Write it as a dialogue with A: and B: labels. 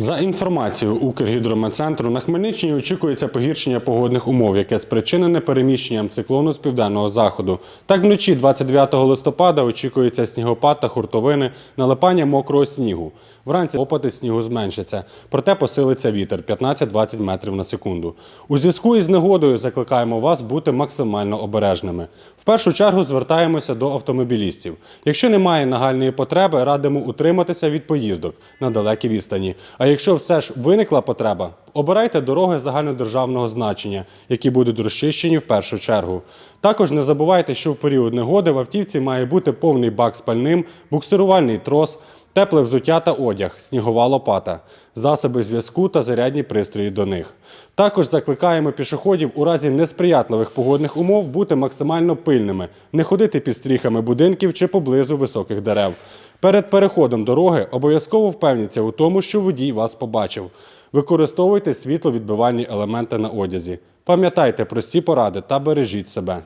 A: За інформацією Укргідрометцентру, на Хмельниччині очікується погіршення погодних умов, яке спричинене переміщенням циклону з південного заходу. Так, вночі 29 листопада очікується снігопад та хуртовини, налипання мокрого снігу. Вранці опади снігу зменшаться, проте посилиться вітер 15-20 метрів на секунду. У зв'язку із негодою закликаємо вас бути максимально обережними. В першу чергу звертаємося до автомобілістів. Якщо немає нагальної потреби, радимо утриматися від поїздок на далекі відстані. А якщо все ж виникла потреба, обирайте дороги загальнодержавного значення, які будуть розчищені в першу чергу. Також не забувайте, що в період негоди в автівці має бути повний бак з пальним, буксирувальний трос, тепле взуття та одяг, снігова лопата, засоби зв'язку та зарядні пристрої до них. Також закликаємо пішоходів у разі несприятливих погодних умов бути максимально пильними, не ходити під стріхами будинків чи поблизу високих дерев. Перед переходом дороги обов'язково впевніться у тому, що водій вас побачив. Використовуйте світловідбивальні елементи на одязі. Пам'ятайте прості поради та бережіть себе.